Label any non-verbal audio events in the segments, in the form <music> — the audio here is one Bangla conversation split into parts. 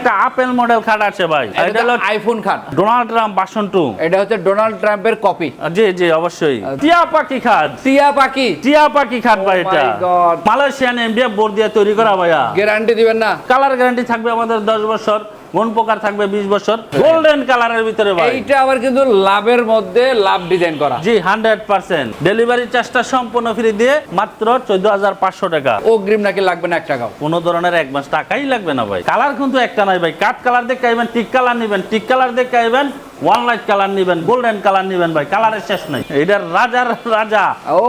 একটা আপেল মডেল খাট আছে ভাই। এটা হলো আইফোন খাট ডোনাল্ড ট্রাম্প বাসন টু। এটা হচ্ছে ডোনাল্ড ট্রাম্পের কপি জি জি অবশ্যই। টিয়া পাখি খাট টিয়া পাখি। টিয়া পাখি খাট ভাই Oh এটা। মালয়েশিয়ান এমডিএফ বোর্ড দিয়ে তৈরি করা ভাইয়া। গ্যারান্টি দিবেন না। কালার গ্যারান্টি থাকবে আমাদের দশ বছর। মন প্রকার থাকবে বিশ বছর। গোল্ডেন কালারের ভিতরে ভাই। এইটা আবার কিন্তু লাভের মধ্যে লাভ ডিজাইন করা। জি হান্ড্রেড পার্সেন্ট ডেলিভারি চার্জটা সম্পূর্ণ ফ্রি দিয়ে মাত্র চোদ্দ হাজার পাঁচশো টাকা। অগ্রিম নাকি লাগবে না এক টাকা কোনো ধরনের এক মাস টাকাই লাগবে না ভাই। কালার কিন্তু একটা নাই ভাই। কাঠ কালার দেখে আইবেন টিক কালার নিবেন টিক কালার দেখে আইবেন ওয়ান লাইট কালার নিবেন গোল্ডেন কালার নিবেন ভাই কালারের শেষ নাই। এটার রাজার রাজা। ও।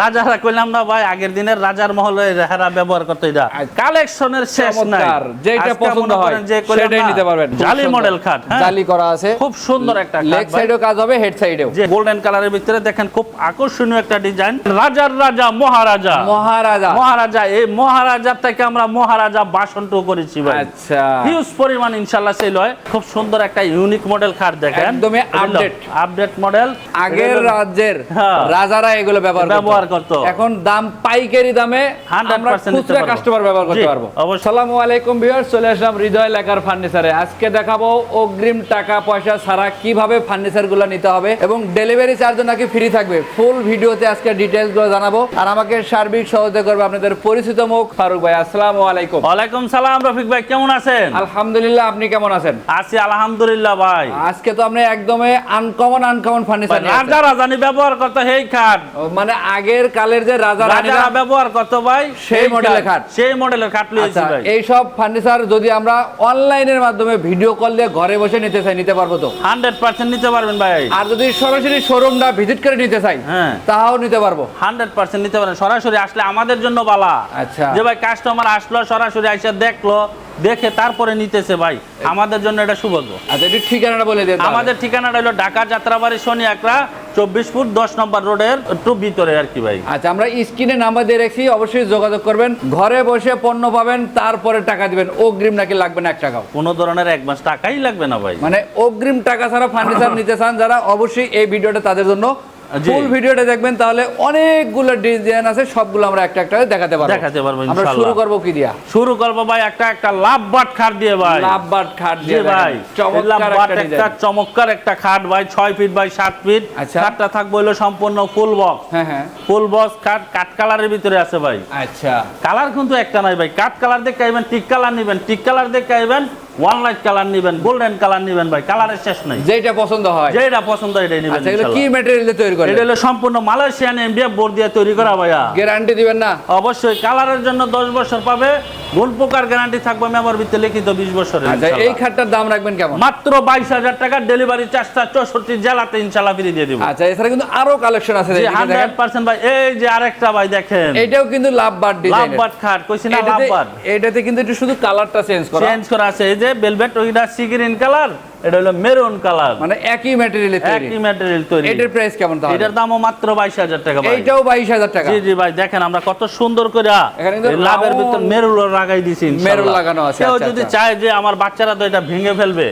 রাজারা কইলাম না ভাই আগের দিনের রাজার মহলে হেরা ব্যবহার করতে এটা। কালেকশনের শেষ নাই। যেটা পছন্দ হয় সেটাই নিতে পারবেন। জালি মডেল খাট হ্যাঁ? জালি করা আছে। খুব সুন্দর একটা লেগ। সাইডেও কাজ হবে হেড সাইডেও যে গোল্ডেন কালারের ভিতরে দেখেন খুব আকর্ষণীয় একটা ডিজাইন রাজার রাজা মহারাজা। মহারাজা। মহারাজা এই মহারাজার থেকে আমরা মহারাজা বাসনটু করেছি ভাই। আচ্ছা। হিউজ পরিমাণ ইনশাল্লাহ সেল হয়। খুব সুন্দর একটা ইউনিক মডেল খাট দেখেন। একদমই update। আপডেট মডেল আগের রাজ্যের হ্যাঁ। রাজারা এগুলো ব্যবহার করতো। ব্যবহার করতো। এখন দাম পাইকারি দামে 100% আমরা খুচরা কাস্টমার ব্যবহার করতে পারব অবশ্যই। সালামু আলাইকুম ভিউয়ার চলে আসলাম হৃদয় লেখার ফার্নিচারে আজকে দেখাবো অগ্রিম টাকা পয়সা ছাড়া কীভাবে ফার্নিচারগুলো নিতে হবে এবং ডেলিভারি চার্জ নাকি ফ্রি থাকবে ফুল ভিডিওতে আজকে ডিটেলসগুলো জানাব আর আমাকে সার্বিক সহযোগিতা করবে আপনাদের পরিচিত মুখ ফারুক ভাই আসসালামু আলাইকুম ওয়ালাইকুম সালাম রফিক ভাই কেমন আছেন আলহামদুলিল্লাহ আপনি কেমন আছেন আছি আলহামদুলিল্লাহ ভাই আজকে তো আপনি একদমই আনকমন আনকমন ফার্নিচার রাজা রাজানি ব্যবহার করতো সেই খাট। মানে আগের কালের যে রাজা রাজারা ব্যবহার করতো ভাই সেই মডেলের খাট। সেই মডেলের খাট লিয়েছি আচ্ছা ভাই। এই সব ফার্নিচার যদি আমরা অনলাইনের মাধ্যমে ভিডিও কল দিয়ে ঘরে বসে নিতে চাই নিতে পারব তো? হান্ড্রেড পার্সেন্ট নিতে পারবেন ভাই। আর যদি সরাসরি শোরুমটা ভিজিট করে নিতে চাই হ্যাঁ। তাও নিতে পারব। হান্ড্রেড পার্সেন্ট নিতে পারেন সরাসরি আসলে আমাদের জন্য বালা। আচ্ছা। যে ভাই কাস্টমার আসলো সরাসরি আইসা দেখল দেখে তারপরে নিতেছে ভাই। আমাদের জন্য এটা সৌভাগ্য আচ্ছা একটু ঠিকানাটা বলে দিন আমাদের ঠিকানাটা হলো ঢাকা যাত্রাবাড়ি শনি একরা চব্বিশ ফুট দশ নম্বর রোডের একটু ভিতরে আর কি ভাই। আচ্ছা আমরা স্ক্রিনে নাম্বার দিয়ে রেখেছি অবশ্যই যোগাযোগ করবেন। ঘরে বসে পণ্য পাবেন তারপরে টাকা দিবেন। অগ্রিম নাকি লাগবে না এক টাকাও? কোনো ধরনের এক মাস টাকাই লাগবে না ভাই। মানে অগ্রিম টাকা ছাড়া ফার্নিচার নিতে চান যারা অবশ্যই এই ভিডিওটা তাদের জন্য। ফুল ভিডিওটা দেখবেন তাহলে অনেকগুলো ডিজাইন আছে সবগুলো আমরা একটা একটা দেখাতে পারব। দেখাতে পারব আমরা। শুরু করব কি দিয়া? শুরু করব ভাই একটা একটা লাভ বাট খাট দিয়ে ভাই। লাভবাট খাট দিয়ে ভাই চমৎকার একটা একটা চমৎকার একটা খাট ভাই ছয় ফিট বাই সাত ফিট আচ্ছা। খাটটা থাকবে হলো সম্পূর্ণ ফুল বক্স হ্যাঁ হ্যাঁ। ফুল বক্স খাট কাঠ কালারের ভিতরে আছে ভাই। আচ্ছা। কালার কিন্তু একটা নাই ভাই কাঠ কালার দেখে আইবেন টিক কালার নিবেন টিক কালার দেখে আইবেন ওয়ান লাইট কালার নিবেন গোল্ডেন কালার নিবেন ভাই কালারের শেষ নাই। যেটা পছন্দ হয়। যেটা পছন্দ এটাই নিবেন আচ্ছা কি ম্যাটেরিয়াল দিয়ে তৈরি করে এটা হলো সম্পূর্ণ মালয়েশিয়ান এমডিএফ বোর্ড দিয়ে তৈরি করা ভাইয়া। গ্যারান্টি দিবেন না? অবশ্যই কালারের জন্য দশ বছর পাবে প্রকার গ্যারান্টি থাকবে মেমোর লিখিত বিশ বছরের আচ্ছা এই খাটটার দাম রাখবেন কেমন? মাত্র বাইশ হাজার টাকা ডেলিভারি চার্জটা চৌষট্টি জেলাতে ইনশাল্লাহ ফিরে দিয়ে দিব। আচ্ছা এছাড়া কিন্তু আরও কালেকশন আছে এদিকে হান্ড্রেড দেখেন। পার্সেন্ট ভাই এই যে আরেকটা ভাই দেখেন। এটাও কিন্তু লাভবাট ডিজাইন লাভবাট খাট কইছি না লাভবাট এটাতে কিন্তু একটু শুধু কালারটা চেঞ্জ করা। চেঞ্জ করা আছে এই যে বেলভেট ওইটা সি গ্রিন কালার এটা হলো মেরুন কালার মানে একই ম্যাটেরিয়ালে তৈরি। একই ম্যাটেরিয়াল তৈরি। এটার প্রাইস কেমন তাহলে? এটার দামও মাত্র বাইশ হাজার টাকা ভাই। বাইশ হাজার টাকা। জি জি ভাই দেখেন আমরা কত সুন্দর করে লাভের ভিতর মেরুল লাগাই দিছি মেরুল লাগানো আছে, কেউ আচ্ছা, যদি আচ্ছা। চায় যে আমার বাচ্চারা তো এটা ভেঙে ফেলবে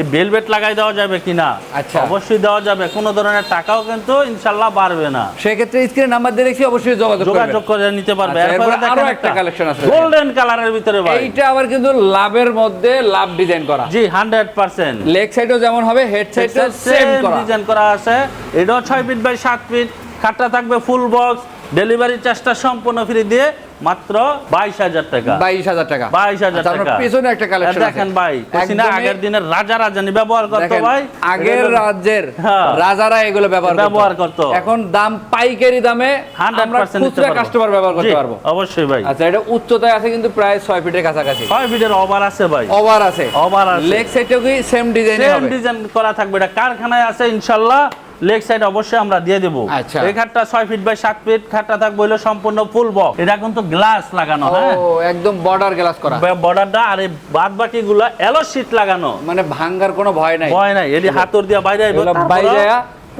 এই বেলভেট লাগাই দেওয়া যাবে কিনা আচ্ছা। অবশ্যই দেওয়া যাবে কোনো ধরনের টাকাও কিন্তু ইনশাল্লাহ বাড়বে না। সেক্ষেত্রে স্ক্রিনে নাম্বার দিয়ে অবশ্যই যোগাযোগ যোগাযোগ করে নিতে পারবে। আচ্ছা, এরপরে আরও একটা collection আছে। গোল্ডেন কালারের ভিতরে ভাই। এইটা আবার কিন্তু লাভের মধ্যে লাভ ডিজাইন করা। জি হান্ড্রেড পার্সেন্ট লেগ সাইডও যেমন হবে হেড সাইডও সেম করা। ডিজাইন করা আছে। এটাও ছয় ফিট বাই সাত ফিট খাটটা থাকবে ফুল বক্স ডেলিভারি চার্জটা সম্পূর্ণ ফ্রি দিয়ে মাত্র বাইশ হাজার টাকা। বাইশ হাজার টাকা। বাইশ হাজার আচ্ছা, টাকা। পেছনে একটা কালেকশন দেখেন ভাই না আগের দিনের রাজা রাজানি ব্যবহার করতো ভাই। আগের রাজ্যের হ্যাঁ। রাজারা এগুলো ব্যবহার ব্যবহার করতো। এখন দাম পাইকারি দামে 100% খুচরা কাস্টমার ব্যবহার করতে পারব। অবশ্যই ভাই। আচ্ছা এটা উচ্চতায় আছে কিন্তু প্রায় ছয় ফিটের কাছাকাছি। ছয় ফিটের ওভার আছে ভাই। ওভার আছে। ওভার আছে। লেগ কি সেম ডিজাইন সেম ডিজাইন করা থাকবে। এটা কারখানায় আছে ইনশাল্লাহ। লেগ সাইড অবশ্যই আমরা দিয়ে দেবো। আচ্ছা। এই খাটটা ছয় ফিট বাই সাত ফিট খাটটা থাকবে হলো সম্পূর্ণ ফুল বক এটা কিন্তু গ্লাস লাগানো হ্যাঁ? একদম বর্ডার গ্লাস করা। বর্ডারটা আর এই বাদ বাকি গুলা এলো শীত লাগানো। মানে ভাঙ্গার কোনো ভয় নাই। ভয় নাই এটি হাতর দিয়ে বাইরে বাইরে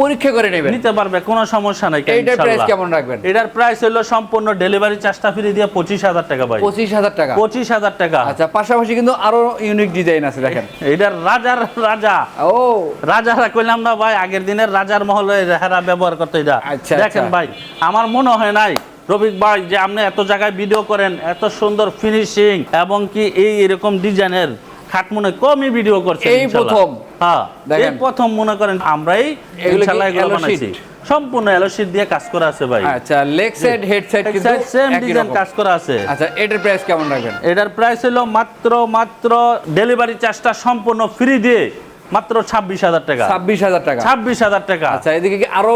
পরীক্ষা করে নেবেন। নিতে পারবে কোনো সমস্যা নাই এইটার প্রাইস কেমন রাখবেন? এটার প্রাইস হলো সম্পূর্ণ ডেলিভারি চার্জটা ফ্রি দিয়ে পঁচিশ হাজার টাকা ভাই। পঁচিশ হাজার টাকা। পঁচিশ হাজার টাকা। আচ্ছা পাশাপাশি কিন্তু আরও ইউনিক ডিজাইন আছে দেখেন। <laughs> এটার রাজার রাজা। ও। রাজারা কইলাম না ভাই আগের দিনের রাজার মহলে হেরা ব্যবহার করতে এটা। আচ্ছা, দেখেন আচ্ছা। ভাই আমার মনে হয় নাই রফিক ভাই যে আপনি এত জায়গায় ভিডিও করেন এত সুন্দর ফিনিশিং এবং কি এই এরকম ডিজাইনের খাট মনে কমই ভিডিও করছে এই প্রথম। হ্যাঁ। এই প্রথম মনে করেন আমরাই ইনশাআল্লাহ এগুলো বানাইছি। সম্পূর্ণ এলো দিয়ে কাজ করা আছে ভাই। আচ্ছা লেগ সাইড হেড সাইড কিন্তু সেম ডিজাইন কাজ করা আছে। আচ্ছা এটার প্রাইস কেমন রাখবেন? এটার প্রাইস হলো মাত্র মাত্র ডেলিভারি চার্জটা সম্পূর্ণ ফ্রি দিয়ে মাত্র ছাব্বিশ হাজার টাকা। ছাব্বিশ হাজার টাকা। ছাব্বিশ হাজার টাকা। আচ্ছা এদিকে কি আরও?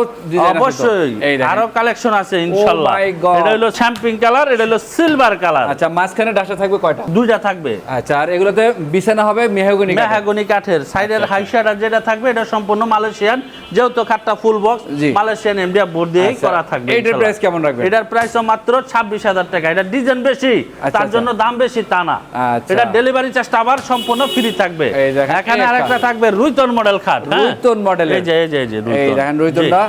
অবশ্যই। আরও কালেকশন আছে ইনশাল্লাহ। এটা হলো শ্যাম্পিং কালার এটা হলো সিলভার কালার আচ্ছা মাঝখানে ডাসা থাকবে কয়টা? দুইটা থাকবে। আচ্ছা আর এগুলোতে বিছানা হবে মেহগনি মেহাগনি কাঠের। সাইডের আচ্ছা, হাইশাটা যেটা থাকবে এটা সম্পূর্ণ মালয়েশিয়ান। যেহেতু খাটটা ফুল বক্স মালয়েশিয়ান বোর্ড দিয়ে আচ্ছা, করা থাকবে এটার price কেমন রাখবেন? এটার প্রাইস মাত্র ছাব্বিশ হাজার টাকা। এটা ডিজাইন বেশি আচ্ছা, তার আচ্ছা। জন্য দাম বেশি তা না। আচ্ছা। এটা ডেলিভারি চার্জটা আবার সম্পূর্ণ ফ্রি থাকবে। এখানে আরেকটা একটা। থাকবে রুইতন মডেল খাট হ্যাঁ? রুইতন মডেলের। এই যে এই যে এই যে এই দেখেন রুইতনটা।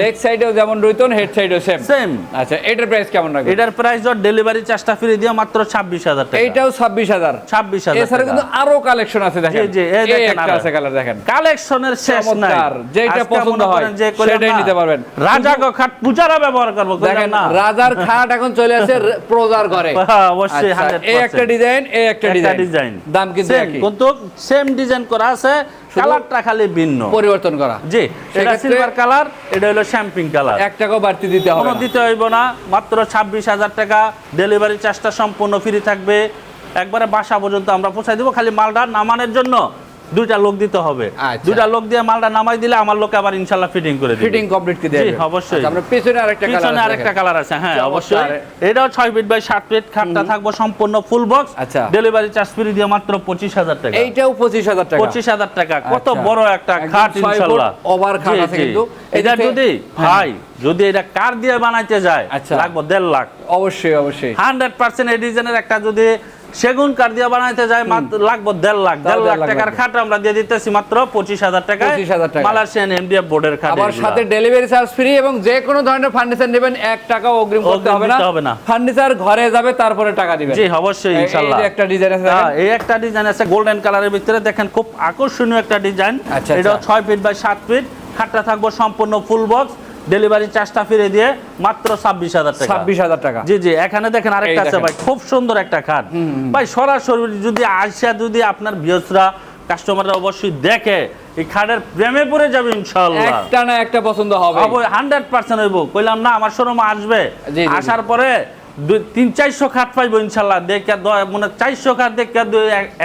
লেগ সাইডেও যেমন রুইতন হেড সাইডেও সেম সেম আচ্ছা এটার প্রাইস কেমন রাখবেন? এটার প্রাইস ডেলিভারি চার্জটা ফ্রি দিয়ে মাত্র ছাব্বিশ হাজার টাকা। এইটাও ছাব্বিশ হাজার। ছাব্বিশ হাজার এছাড়া কিন্তু আরও কালেকশন আছে দেখেন। জি, জি, এই এই দেখেন আছে কালার দেখেন। কালেকশনের শেষ নাই। যেটা পছন্দ হয়, যে সেটাই নিতে পারবেন। রাজা খাট পূজারা ব্যবহার করব দেখেন রাজার খাট এখন চলে আসে প্রজার ঘরে। হ্যাঁ, অবশ্যই আচ্ছা, 100% এই একটা ডিজাইন এই একটা ডিজাইন ডিজাইন দাম কিন্তু একই। কিন্তু সেম ডিজাইন করা আছে। কালারটা খালি ভিন্ন। পরিবর্তন করা। জি এটা সিলভার কালার এটা হলো শ্যাম্পিং কালার এক টাকাও বাড়তি দিতে হবে কোনো। দিতে হইব না মাত্র ছাব্বিশ হাজার টাকা। ডেলিভারি চার্জটা সম্পূর্ণ ফ্রি থাকবে। একবারে বাসা পর্যন্ত আমরা পৌঁছাই দেবো খালি মালটা নামানোর জন্য। দুইটা লোক দিতে হবে। আচ্ছা। দুইটা লোক দিয়ে মালটা নামাই দিলে আমার লোক আবার ইনশাল্লাহ ফিটিং করে দিবে। ফিটিং কমপ্লিট কি দেবে জি, অবশ্যই। আমরা পেছনে আরেকটা কালার পিছনে আরেকটা কালার আছে হ্যাঁ অবশ্যই। এটাও ছয় ফিট বাই সাত ফিট খাটটা থাকব সম্পূর্ণ ফুল বক্স আচ্ছা। ডেলিভারি চার্জ ফ্রি দিয়ে মাত্র পঁচিশ হাজার টাকা। এইটাও পঁচিশ হাজার টাকা। পঁচিশ হাজার টাকা। কত আচ্ছা। বড় একটা খাট ইনশাল্লাহ। over খাট আছে কিন্তু। এটা যদি হ্যাঁ। ভাই যদি এটা কার দিয়ে বানাইতে যায় আচ্ছা। লাগবে দেড় লাখ। অবশ্যই অবশ্যই। হান্ড্রেড পার্সেন্ট এই ডিজাইনের একটা যদি সেগুন কাঠ দিয়ে বানাইতে যায় মাত্র লাগবে দেড় লাখ দেড় লাখ টাকার খাট আমরা দিয়ে দিতেছি মাত্র পঁচিশ হাজার টাকা 25,000 টাকায়। মালয়েশিয়ান এমডিএফ বোর্ডের খাট আবার সাথে ডেলিভারি চার্জ ফ্রি এবং যে কোনো ধরনের ফার্নিচার নেবেন এক টাকাও অগ্রিম করতে হবে না। হবে না। ফার্নিচার ঘরে যাবে তারপরে টাকা দিবেন। জি অবশ্যই এই একটা ডিজাইন আছে হ্যাঁ, এই একটা ডিজাইন আছে গোল্ডেন কালারের ভিতরে দেখেন খুব আকর্ষণীয় একটা ডিজাইন আচ্ছা, এটা আচ্ছা। ছয় ফিট বাই সাত ফিট খাটটা থাকব সম্পূর্ণ ফুল বক্স ডেলিভারি চার্জটা ফিরে দিয়ে মাত্র ছাব্বিশ হাজার টাকা। ছাব্বিশ হাজার টাকা। জি জি এখানে দেখেন আরেকটা আছে ভাই খুব সুন্দর একটা খাট। ভাই সরাসরি যদি আসা যদি আপনার বিয়সরা কাস্টমাররা অবশ্যই দেখে এই খাটের প্রেমে পড়ে যাবে ইনশাআল্লাহ। একটা না একটা পছন্দ হবে। হান্ড্রেড পার্সেন্ট হইব। কইলাম না আমার শোরুম আসবে। আসার পরে তিন চারশো খাট পাইবো ইনশাল্লাহ দেখে মানে চারশো খাট দেখে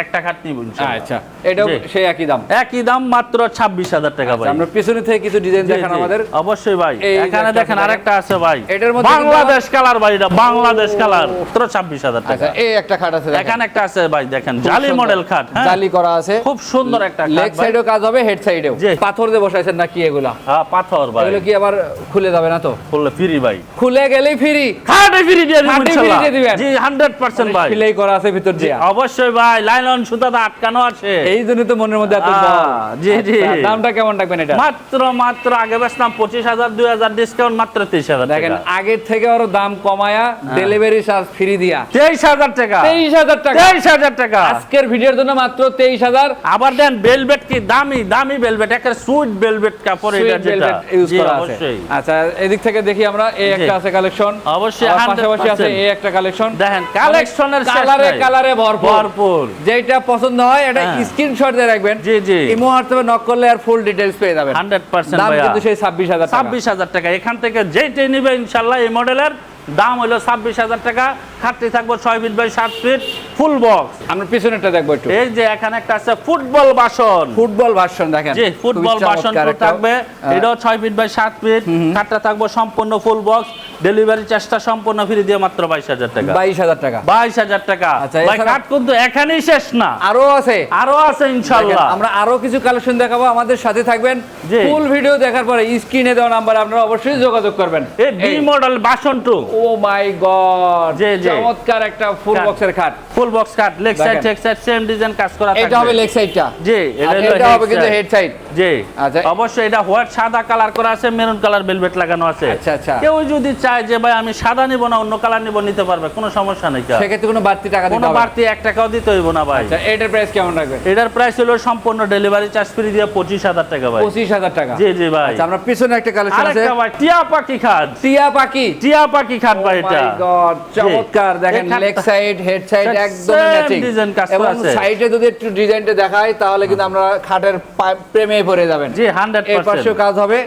একটা খাট নিব ইনশাল্লাহ আচ্ছা। এটাও সেই একই দাম। একই দাম মাত্র ছাব্বিশ হাজার টাকা ভাই। আমরা পিছনে থেকে কিছু ডিজাইন দেখান আমাদের। অবশ্যই ভাই। এখানে দেখেন আরেকটা আছে ভাই। এটার মধ্যে বাংলাদেশ কালার ভাই এটা বাংলাদেশ কালার। মাত্র ছাব্বিশ হাজার আচ্ছা টাকা এই একটা খাট আছে এখানে একটা আছে ভাই দেখেন। জালি। মডেল খাট হ্যাঁ? জালি করা আছে। খুব সুন্দর একটা লেগ সাইডেও কাজ হবে হেড সাইডেও পাথর দিয়ে বসাইছেন নাকি এগুলা? হ্যাঁ পাথর ভাই। এগুলো কি আবার খুলে যাবে না তো? বললে ফ্রি ভাই। খুলে গেলেই ফ্রি খাটে ফ্রি দিয়ে দিবেন। জি 100% ভাই। সিলাই করা আছে ভিতর দিয়ে। অবশ্যই ভাই। লাইলন সুতাটা আটকানো আছে। এই জন্য তো মনের মধ্যে এত জি, জি। আচ্ছা, দামটা কেমন রাখবেন এটা? মাত্র মাত্র আগে বেচলাম পঁচিশ হাজার দুই হাজার ডিসকাউন্ট মাত্র তেইশ হাজার দেখেন আগের থেকে আরও দাম কমায়া। ডেলিভারি চার্জ ফ্রি দিয়া। তেইশ হাজার টাকা। তেইশ হাজার টাকা। তেইশ হাজার টাকা। আজকের ভিডিওর জন্য মাত্র তেইশ হাজার। আবার দেন বেলভেট কি? দামি দামি একটা সুইট বেলভেট কাপড় এটা যেটা। ইউজ করা আছে। আচ্ছা এদিক থেকে দেখি আমরা এই একটা আছে কালেকশন অবশ্যই, পাশাপাশি আছে এই একটা কালেকশন দেখেন কালেকশনের কালারে কালারে ভরপুর। যেটা পছন্দ হয় এটা হ্যাঁ। স্ক্রিনশট দিয়ে রাখবেন। জি, জি। ইমো হোয়াটসঅ্যাপে নক করলে আর ফুল ডিটেইলস পেয়ে যাবেন। হান্ড্রেড পার্সেন্ট দাম কিন্তু সেই ছাব্বিশ হাজার টাকা। ছাব্বিশ হাজার টাকা। এখান থেকে যেইটাই নিবে ইনশাল্লাহ এই মডেলের দাম হলো ছাব্বিশ হাজার টাকা। খাটটি থাকব ছয় ফিট বাই সাত ফিট ফুল বক্স আমরা পিছনেরটা দেখব একটু। এই যে এখানে একটা আছে ফুটবল বাসন। ফুটবল ভার্সন দেখেন। জি ফুটবল বাসন থাকবে। এটাও ছয় ফিট বাই সাত ফিট খাটটা থাকব সম্পূর্ণ ফুল বক্স ডেলিভারি চার্জটা সম্পূর্ণ ফ্রি দিয়ে মাত্র বাইশ হাজার টাকা। বাইশ হাজার টাকা। বাইশ হাজার টাকা। আচ্ছা, ভাই কাঠ কিন্তু এখানেই শেষ না। আরও আছে। আরও আছে ইনশাল্লাহ। আমরা আরও কিছু কালেকশন দেখাবো। আমাদের সাথে থাকবেন। ফুল ভিডিও দেখার পরে স্ক্রিনে দেওয়া নাম্বার আপনারা অবশ্যই যোগাযোগ করবেন। এই মডেল বাসন টু ও মাই গড জি, জি। চমৎকার একটা ফুল বক্সের খাট ফুল বক্স কাঠ লেগ সাইড। টেক সাইড সেম ডিজাইন কাজ করা এটা হবে লেগ সাইডটা জি এটা হবে কিন্তু হেড সাইড জি। আচ্ছা। অবশ্যই এটা হোয়াইট সাদা কালার করা আছে মেরুন কালার বেলভেট লাগানো আছে। আচ্ছা, আচ্ছা। কেউ যদি চায় যে ভাই আমি সাদা নিব না অন্য কালার নিব নিতে পারবে কোনো সমস্যা নেই। সেক্ষেত্রে কোনো বাড়তি টাকা দিতে কোনো। বাড়তি এক টাকাও দিতে হইব না ভাই। আচ্ছা এটার প্রাইস কেমন রাখবেন? এটার প্রাইস হলো সম্পূর্ণ ডেলিভারি চার্জ ফ্রি দিয়ে পঁচিশ হাজার টাকা ভাই। পঁচিশ হাজার টাকা। জি জি ভাই। আচ্ছা আমরা পিছনে একটা কালেকশন আছে। আরেকটা ভাই টিয়া পাখি খাট। টিয়া পাখি। টিয়া পাখি খাট ভাই Oh এটা। চমৎকার। চমৎকার দেখেন লেগ সাইড হেড সাইড একদম ম্যাচিং ডিজাইন কাজ করা এবং আছে। সাইডে যদি একটু ডিজাইনটা দেখাই তাহলে কিন্তু আমরা খাটের প্রেমে পড়ে যাবেন। জি হান্ড্রেড এর পাশেও কাজ হবে।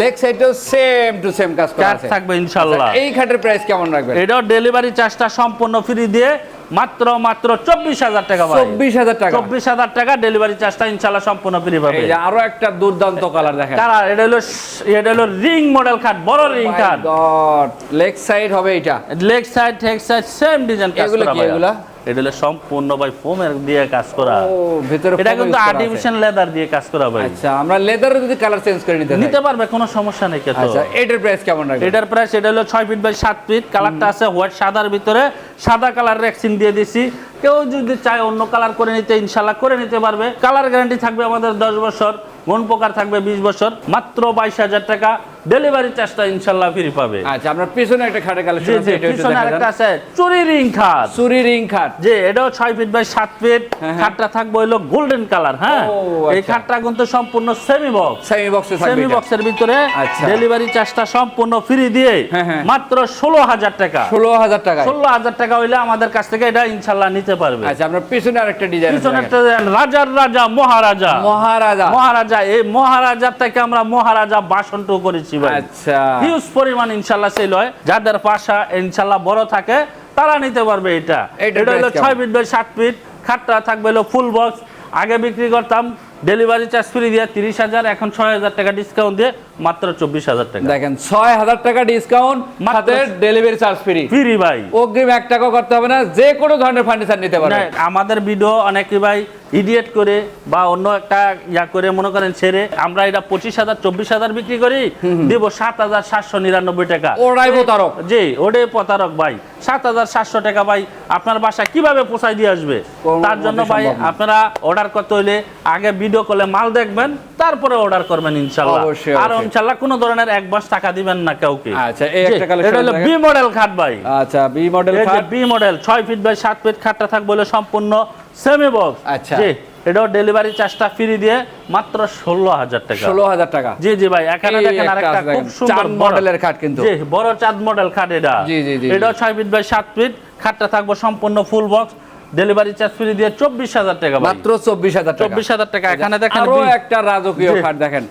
লেগ সাইডেও সেম টু সেম কাজ করা আছে। থাকবে ইনশাল্লাহ আচ্ছা, এই খাটের প্রাইস কেমন রাখবেন? এটাও ডেলিভারি চার্জটা সম্পূর্ণ ফ্রি দিয়ে মাত্র মাত্র চব্বিশ হাজার টাকা চব্বিশ হাজার টাকা। চব্বিশ হাজার টাকা ডেলিভারি চার্জটা ইনশাল্লাহ সম্পূর্ণ ফ্রি পাবে আরও একটা দুর্দান্ত কালার দেখেন। কালার এটা হলো এটা হলো রিং মডেল খাট বড় রিং খাট লেগ সাইড হবে এটা leg side head side same design এগুলো কি এগুলা? এটা হলো সম্পূর্ণ ভাই ফোমের দিয়ে কাজ করা। ভিতরে এটা কিন্তু। আর্টিফিশিয়াল লেদার দিয়ে কাজ করা ভাই। আচ্ছা আমরা লেদারে যদি কালার চেঞ্জ করে নিতে নিতে পারবে কোনো সমস্যা নেই কিন্তু। আচ্ছা এটার প্রাইস কেমন রাখবেন? এটার প্রাইস এটা হলো ছয় ফিট বাই সাত ফিট কালারটা আছে হোয়াইট সাদার ভিতরে। সাদা কালার রেক্সিন দিয়ে দিছি। কেউ যদি চায় অন্য কালার করে নিতে ইনশাল্লাহ করে নিতে পারবে। কালার গ্যারান্টি থাকবে আমাদের দশ বছর মন প্রকার থাকবে বিশ বছর। মাত্র বাইশ হাজার টাকা। ডেলিভারি চার্জটা ইনশাল্লাহ ফ্রি পাবে। আচ্ছা আপনার পিছনে একটা খাটের জি কালেকশন আছে জি এটা একটু পিছনে আরেকটা আছে চুরি রিং খাট। চুরি রিং খাট। যে এটাও ছয় ফিট বাই সাত ফিট হ্যাঁ, হ্যাঁ। খাটটা থাকবে হইল গোল্ডেন কালার হ্যাঁ? এই আচ্ছা। খাটটা কিন্তু সম্পূর্ণ সেমি বক্স সেমি বক্সে থাকবে সেমি। বক্সের ভিতরে আচ্ছা। ডেলিভারি চার্জটা সম্পূর্ণ ফ্রি দিয়ে হ্যাঁ। মাত্র ষোলো হাজার টাকা। ষোলো হাজার টাকা ষোলো হাজার টাকা হইলে আমাদের কাছ থেকে এটা ইনশাল্লাহ নিতে পারবে। আচ্ছা আপনার পিছনে আরেকটা ডিজাইন পিছনে একটা রাজার রাজা মহারাজা। মহারাজা। মহারাজা এই মহারাজার থেকে আমরা মহারাজা বাসনটু করেছি। ভাই। আচ্ছা। হিউজ পরিমাণ ইনশাল্লাহ সেল হয়। যাদের পাশা ইনশাল্লাহ বড় থাকে তারা নিতে পারবে এটা। এটা হলো ছয় ফিট বাই সাত ফিট খাটটা থাকবে হলো ফুল বক্স আগে বিক্রি করতাম ডেলিভারি চার্জ ফ্রি দিয়ে তিরিশ হাজার এখন ছয় হাজার টাকা ডিসকাউন্ট দিয়ে মাত্র চব্বিশ হাজার টাকা। দেখেন ছয় হাজার টাকা ডিসকাউন্ট মাত্র- সাথে ডেলিভারি চার্জ ফ্রি ফ্রি ভাই। অগ্রিম এক টাকাও করতে হবে না যে কোনো ধরনের ফার্নিচার নিতে পারবেন আমাদের ভিডিও অনেকে ভাই ইডিয়েট করে বা অন্য একটা ইয়া করে মনে করেন ছেড়ে আমরা এটা পঁচিশ হাজার চব্বিশ হাজার বিক্রি করি দিব সাত হাজার সাতশো নিরানব্বই টাকা। ওরাই প্রতারক। জি ওটাই প্রতারক ভাই। সাত হাজার সাতশো টাকা ভাই আপনার বাসা কীভাবে পোষায় দিয়ে আসবে? তার জন্য ভাই আপনারা অর্ডার করতে হইলে আগে ভিডিও কলে মাল দেখবেন তারপরে অর্ডার করবেন ইনশাল্লাহ আর ইনশাল্লাহ কোনো ধরনের এক মাস টাকা দিবেন না কাউকে। আচ্ছা, এটা হলো বি মডেল খাট ভাই। আচ্ছা বি মডেল বি মডেল ছয় ফিট বাই সাত ফিট খাটটা থাকবে সম্পূর্ণ সেমি বক্স আচ্ছা। এটাও ডেলিভারি চার্জটা ফ্রি দিয়ে মাত্র ষোলো হাজার টাকা। ষোলো হাজার টাকা। জি জি ভাই এখানে দেখেন আরেকটা খুব সুন্দর চার মডেলের খাট কিন্তু। জি বড় চাঁদ মডেল খাট এটা। জি, জি, জি, এটাও ছয় ফিট বাই সাত ফিট খাটটা থাকব সম্পূর্ণ full box delivery charge free দিয়ে চব্বিশ হাজার টাকা মাত্র চব্বিশ হাজার চব্বিশ হাজার টাকা। এখানে দেখেন আরও একটা রাজকীয় খাট দেখেন।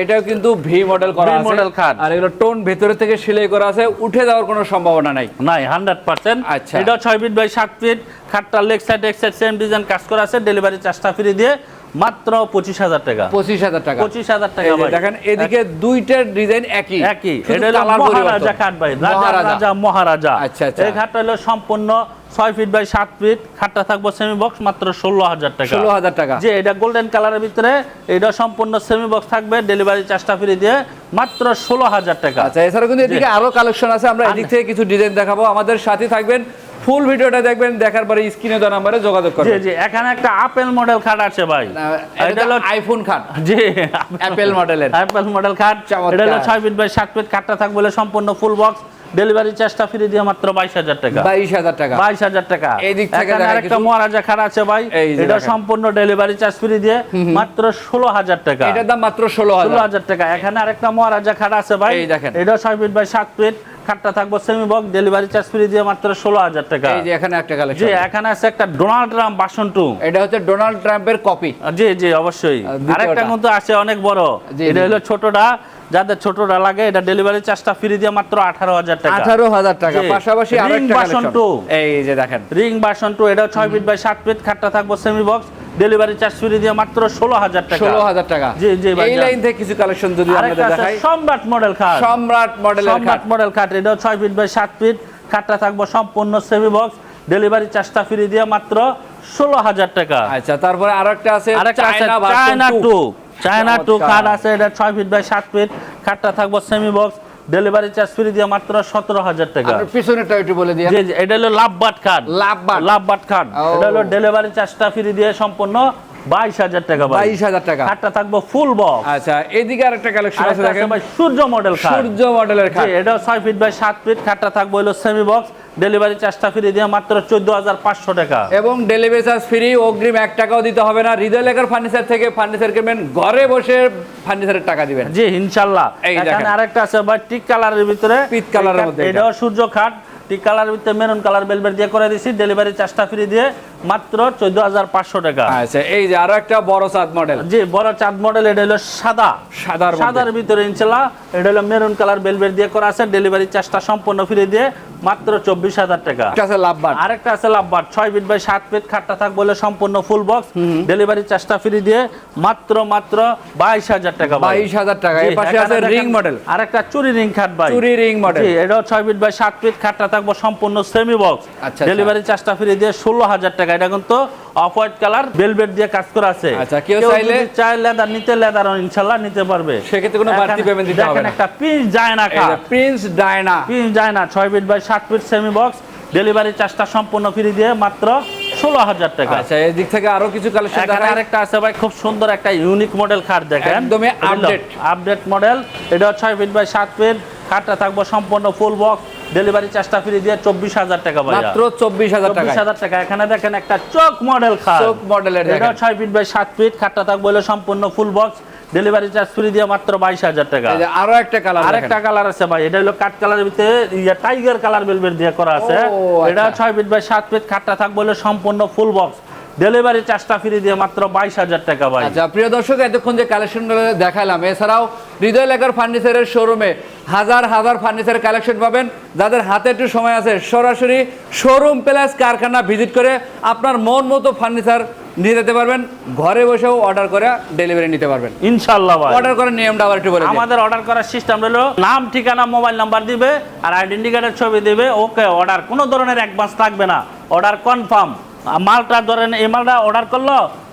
এটাও কিন্তু ভি মডেল করা আছে। model খাট। আর এগুলো টোন ভেতরে থেকে সেলাই করা আছে। উঠে যাওয়ার কোনো সম্ভাবনা নাই। নাই হান্ড্রেড পার্সেন্ট আচ্ছা। এটা ছয় ফিট বাই সাত ফিট খাটটা লেগ সাইড এক সাইড সেম ডিজাইন কাজ করা আছে। ডেলিভারি চার্জটা ফ্রি দিয়ে মাত্র পঁচিশ হাজার টাকা। পঁচিশ হাজার টাকা। পঁচিশ হাজার টাকা দেখেন এদিকে দুইটার ডিজাইন একই। একই। এটা হলো মহারাজা খাট ভাই রাজা রাজা মহারাজা। আচ্ছা, আচ্ছা। এই খাটটা হলো সম্পূর্ণ ছয় ফিট বাই সাত ফিট খাটটা থাকব সেমি বক্স মাত্র ষোলো হাজার টাকা। ষোলো হাজার টাকা। যে এটা গোল্ডেন কালারের ভিতরে এটা সম্পূর্ণ সেমি বক্স থাকবে ডেলিভারি চার্জটা ফ্রি দিয়ে মাত্র ষোলো হাজার টাকা। আচ্ছা এছাড়া কিন্তু এদিকে আরও কালেকশন আছে। আমরা এদিক থেকে কিছু ডিজাইন দেখাবো। আমাদের সাথে থাকবেন ফুল ভিডিওটা দেখবেন দেখার পরে স্ক্রিনে দেওয়া নাম্বারে যোগাযোগ করবেন। জি এখানে একটা আপেল মডেল খাট আছে ভাই। এটা হলো আইফোন খাট জি। অ্যাপেল মডেলের অ্যাপেল মডেল খাট এটা হলো ছয় ফিট বাই সাত ফিট খাটটা থাকবে সম্পূর্ণ ফুল বক্স ডেলিভারি চার্জটা ফ্রি দিয়ে মাত্র বাইশ হাজার টাকা। বাইশ হাজার টাকা। বাইশ হাজার টাকা। এই দিক থেকে আরেকটা মহারাজা খাট আছে ভাই। এটা সম্পূর্ণ ডেলিভারি চার্জ ফ্রি দিয়ে মাত্র ষোলো হাজার টাকা। এটার দাম মাত্র ষোলো ষোলো হাজার হাজার টাকা। এখানে আরেকটা মহারাজা খাট আছে ভাই। এই দেখেন। এটা ছয় ফিট বাই সাত ফিট খাটটা থাকব সেমি বক ডেলিভারি চার্জ ফ্রি দিয়ে মাত্র ষোলো হাজার টাকা। এই যে এখানে একটা কালেকশন জি এখানে আছে একটা ডোনাল্ড ট্রাম্প বাসন টু এটা হচ্ছে ডোনাল্ড ট্রাম্পের কপি জি জি অবশ্যই? আরেকটা কিন্তু আছে অনেক বড়। এটা হলো ছোটটা যাদের ছোটটা লাগে এটা ডেলিভারি চার্জটা ফ্রি দিয়ে মাত্র আঠারো হাজার টাকা। আঠারো হাজার টাকা পাশাপাশি Ring একটা version এই যে দেখেন। রিং বাসন টু এটা ছয় ফিট বাই সাত ফিট খাটটা থাকব semi box delivery charge free দিয়ে মাত্র ষোলো হাজার টাকা। ষোলো হাজার টাকা। জি, জি। এই লাইন থেকে কিছু কালেকশন যদি আছে দেখাই। সম্রাট মডেল খাট। সম্রাট মডেলের খাট সম্রাট মডেল খাট এটাও ছয় ফিট বাই সাত ফিট খাটটা থাকব সম্পূর্ণ সেমি বক্স ডেলিভারি চার্জটা ফ্রি দিয়ে মাত্র ষোলো হাজার টাকা। আচ্ছা তারপরে আরেকটা আছে চায়না টু চায়না টু। খাট আছে এটা ছয় ফিট বাই সাত ফিট খাটটা থাকব semi box delivery charge free দিয়ে মাত্র সতেরো হাজার টাকা। পিছনেরটা একটু বলে দিয়ে এটা হলো লাভবাট খাট লাভবাট। লাভবাট খাট ও। এটা হলো ডেলিভারি চার্জটা ফ্রি দিয়ে সম্পূর্ণ বাইশ হাজার টাকা। বাইশ হাজার টাকা। খাটটা থাকব ফুল বক্স আচ্ছা এদিকে আরেকটা কালেকশন আছে দেখেন। সূর্য মডেল সূর্য মডেলের খাট জি, এটাও ছয় ফিট বাই সাত ফিট খাটটা থাকব হলো সেমি বক্স ডেলিভারি চার্জটা ফ্রি দিয়ে মাত্র চোদ্দ হাজার পাঁচশো টাকা। এবং ডেলিভারি চার্জ ফ্রি অগ্রিম এক টাকাও দিতে হবে না। হৃদয় লেখার ফার্নিচার থেকে ফার্নিচার কিনবেন ঘরে বসে ফার্নিচারের টাকা দিবেন। জি ইনশাল্লাহ। এখানে আরেকটা আছে ভাই টিক কালারের ভিতরে। পিত কালারের মধ্যে এটাও সূর্য খাট। কালার ভিতরে মেরুন কালার বেলবেট দিয়ে করে দিছি। ডেলিভারি চার্জটা ফ্রি দিয়ে মাত্র চোদ্দ হাজার পাঁচশো টাকা। আচ্ছা এই যে আরও একটা বড় সাত মডেল। জি বড় চাঁদ মডেল এটা হলো সাদা। সাদার সাদার ভিতরে ইনশাল্লাহ এটা হলো মেরুন কালার বেলবেট দিয়ে করা আছে। ডেলিভারি চার্জটা সম্পূর্ণ ফ্রি দিয়ে মাত্র চব্বিশ হাজার টাকা। আছে আরেকটা আছে লাভবার। ছয় ফিট বাই সাত ফিট খাটটা থাক বলে সম্পূর্ণ ফুল বক্স ডেলিভারি চার্জটা ফ্রি দিয়ে মাত্র মাত্র বাইশ হাজার টাকা বাইশ হাজার টাকা। পাশে আছে রিং মডেল আরেকটা চুরি রিং খাট ভাই। চুরি রিং মডেল এটা ছয় ফিট বাই সাত ফিট খাটটা থাকব সম্পূর্ণ সেমি বক্স আচ্ছা। ডেলিভারি চার্জটা ফ্রি দিয়ে ষোলো হাজার টাকা। এটা কিন্তু অফ হোয়াইট কালার দিয়ে কাজ করা আছে। আচ্ছা, কেউ চাইলে- চাই লেদার নিতে লেদার ইনশাল্লাহ নিতে পারবে। সেক্ষেত্রে কোনো বাড়তি payment দিতে হবে দেখেন না। একটা পিস যায় না এই খাট যে প্রিন্স ডায়না পিস যায় না ছয় ফিট বাই সাত ফিট সেমি বক্স ডেলিভারি চার্জটা সম্পূর্ণ ফ্রি দিয়ে মাত্র ষোলো হাজার টাকা। আচ্ছা এই দিক থেকে আরও কিছু কালেকশন আরেকটা আছে ভাই খুব সুন্দর একটা ইউনিক মডেল খাট দেখেন। একদমই update। আপডেট মডেল এটা ছয় ফিট বাই সাত ফিট খাটটা থাকব সম্পূর্ণ ফুল বক্স ডেলিভারি চার্জটা ফ্রি দিয়ে চব্বিশ হাজার টাকা মাত্র চব্বিশ হাজার টাকা চব্বিশ হাজার টাকা। এখানে দেখেন একটা চোখ মডেল খাট। চোখ মডেলের এটা ছয় ফিট বাই সাত ফিট খাটটা থাকব হলো সম্পূর্ণ full box delivery charge free দিয়ে মাত্র বাইশ হাজার টাকা। এই যে আরও একটা কালার আরেকটা কালার আছে ভাই এটা হলো কাঠ কালারের ভিতরে ইয়া টাইগার কালার বেলবেট দিয়ে করা আছে। এটা আচ্ছা। ছয় ফিট বাই সাত ফিট খাটটা থাকবে হলো সম্পূর্ণ ফুল বক্স ডেলিভারি চার্জটা ফ্রি দিয়ে মাত্র বাইশ হাজার টাকা ভাই। আচ্ছা প্রিয় দর্শক এতক্ষণ যে কালেকশনগুলো দেখালাম এছাড়াও হৃদয় লেখার ফার্নিচারের শোরুমে হাজার হাজার ফার্নিচার কালেকশন পাবেন। যাদের হাতে একটু সময় আছে সরাসরি শোরুম প্লাস কারখানা ভিজিট করে আপনার মন মতো ফার্নিচার নিয়ে যেতে পারবেন। ঘরে বসেও অর্ডার করে ডেলিভারি নিতে পারবেন। ইনশাল্লাহ অর্ডার করার নিয়মটা আবার একটু বলে আমাদের অর্ডার করার সিস্টেম হলো নাম ঠিকানা মোবাইল নাম্বার দিবে আর আইডেন্টি কার্ডের ছবি দিবে ওকে অর্ডার কোনো ধরনের অ্যাডভান্স থাকবে না। অর্ডার কনফার্ম মালটা ধরেন এই মালটা অর্ডার করল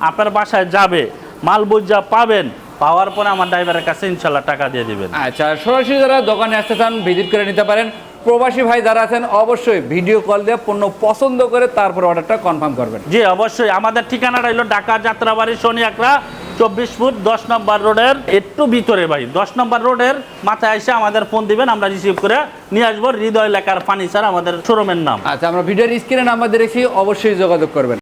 আপনার বাসায় যাবে। মাল বুঝা পাবেন পাওয়ার পরে আমার ড্রাইভারের কাছে ইনশাল্লাহ টাকা দিয়ে দিবেন। আচ্ছা সরাসরি যারা দোকানে আসতে চান ভিজিট করে নিতে পারেন। প্রবাসী ভাই যারা আছেন অবশ্যই ভিডিও কল দিয়ে পণ্য পছন্দ করে তারপর অর্ডারটা কনফার্ম করবেন। জি অবশ্যই। আমাদের ঠিকানাটা হলো ঢাকা যাত্রাবাড়ি শনি আকরা চব্বিশ ফুট, দশ নম্বর রোডের, একটু ভিতরে ভাই, দশ নম্বর রোডের মাথায় এসে আমাদের ফোন দিবেন, আমরা রিসিভ করে নিয়ে আসব। হৃদয় লেখার ফার্নিচার আমাদের শোরুমের নাম। আচ্ছা আমরা ভিডিওর স্ক্রিনে নাম্বার দিয়ে রেখেছি, অবশ্যই যোগাযোগ করবেন।